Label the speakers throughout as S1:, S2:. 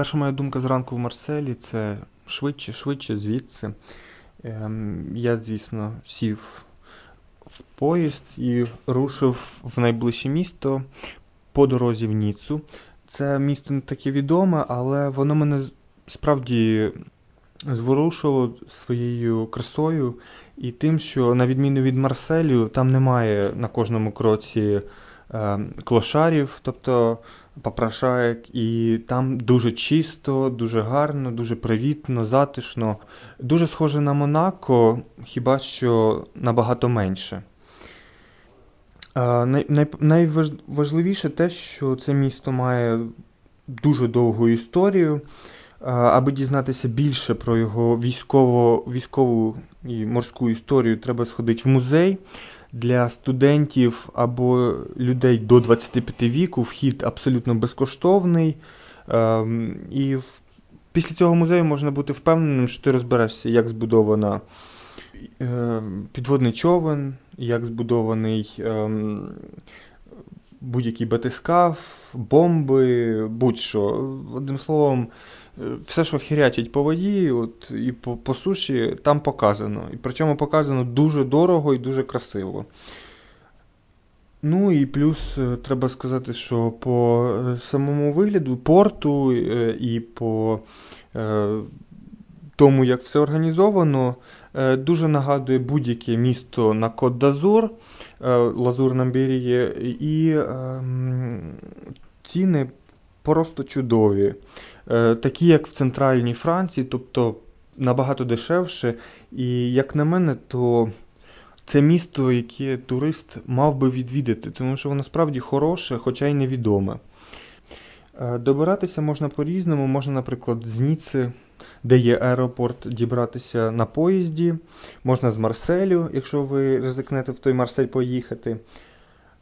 S1: Перша моя думка зранку в Марселі це швидше, швидше звідси. Ем, Я, звісно, сів в поїзд і рушив в найближче місто по дорозі в Ніцу. Це місто не таке відоме, але воно мене справді зворушило своєю красою і тим, що, на відміну від Марселю, там немає на кожному кроці клошарів, тобто попрошаєк, і там дуже чисто, дуже гарно, дуже привітно, затишно. Дуже схоже на Монако, хіба що набагато менше. Най, найважливіше те, що це місто має дуже довгу історію. Аби дізнатися більше про його військово, військову і морську історію, треба сходити в музей. Для студентів або людей до 25 віку вхід абсолютно безкоштовний. Ем, і після цього музею можна бути впевненим, що ти розберешся, як збудована ем, підводний човен, як збудований будь-який батискаф, бомби, будь-що. Одним словом, все, що хірячить по воді от, і по, по суші, там показано. І причому показано дуже дорого і дуже красиво. Ну і плюс е, треба сказати, що по е, самому вигляду порту е, і по тому, як все організовано, дуже нагадує будь-яке місто на Кот дазур Лазурна Берії, і ем, ціни просто чудові. Е, такі як в центральній Франції, тобто набагато дешевше. І як на мене, то це місто, яке турист мав би відвідати, тому що воно справді хороше, хоча й невідоме. Е, добиратися можна по-різному, можна, наприклад, з Ніци, де є аеропорт, дібратися на поїзді, можна з Марселю, якщо ви ризикнете в той Марсель поїхати.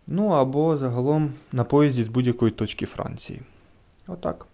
S1: Ну або загалом на поїзді з будь-якої точки Франції. Отак.